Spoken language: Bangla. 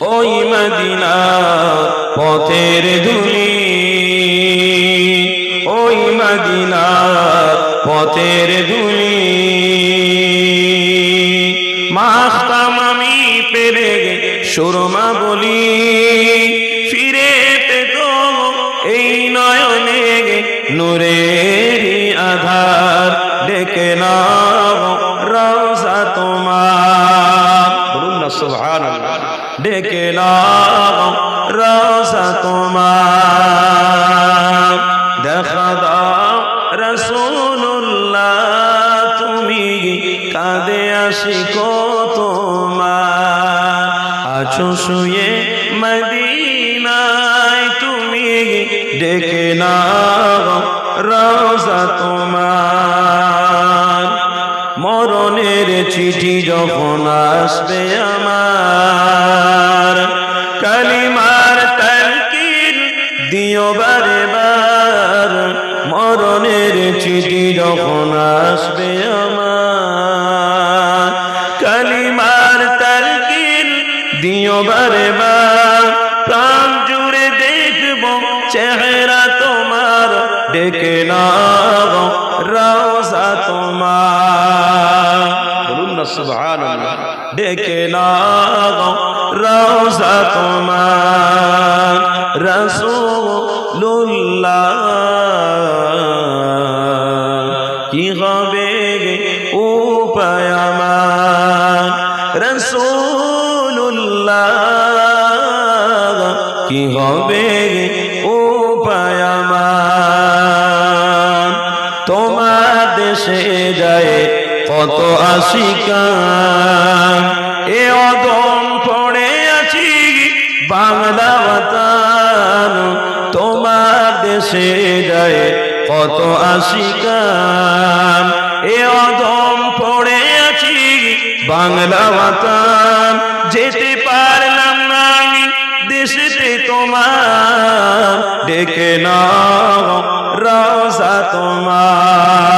ওই মদিনা পথের ধুলি। ওই মদিনা পথের ধুলি। মাখতাম আমি পেরে সুরমা বলি। ফিরে পেতো এই নয়নে নূরের আধার। ডেকে না রওজা তোমার। সুবহানাল্লাহ। ডেকে নাও রওজা তোমার। দেখা দাও রাসূলুল্লাহ, তুমি কাঁদে আসি তোমার। আছো শুয়ে মদিনায়, তুমি ডেকে নাও রওজা তোমার। মরণের চিঠি যখন আসবে আমার দিও বারে বার মরণের চিঠি যখন আসবে আমার। কালিমার তালকিন দিও বারে বার প্রাণ জুড়ে দেখব, চেহারা তোমার ডেকে নাও, রওজা তোমার। বলুন না ডেকে নাও, রওজা তোমার। কি হবে উপায় আমার? রাসূলুল্লাহ কি হবে তোমার দেশে যায় কত আশিকান সে যায় কত আশিকান। এ অদম পড়ে আছি, বাংলা বাতান যেতে পারলাম না আমি, দেশেতে তোমার। ডেকে না রসা তোমার।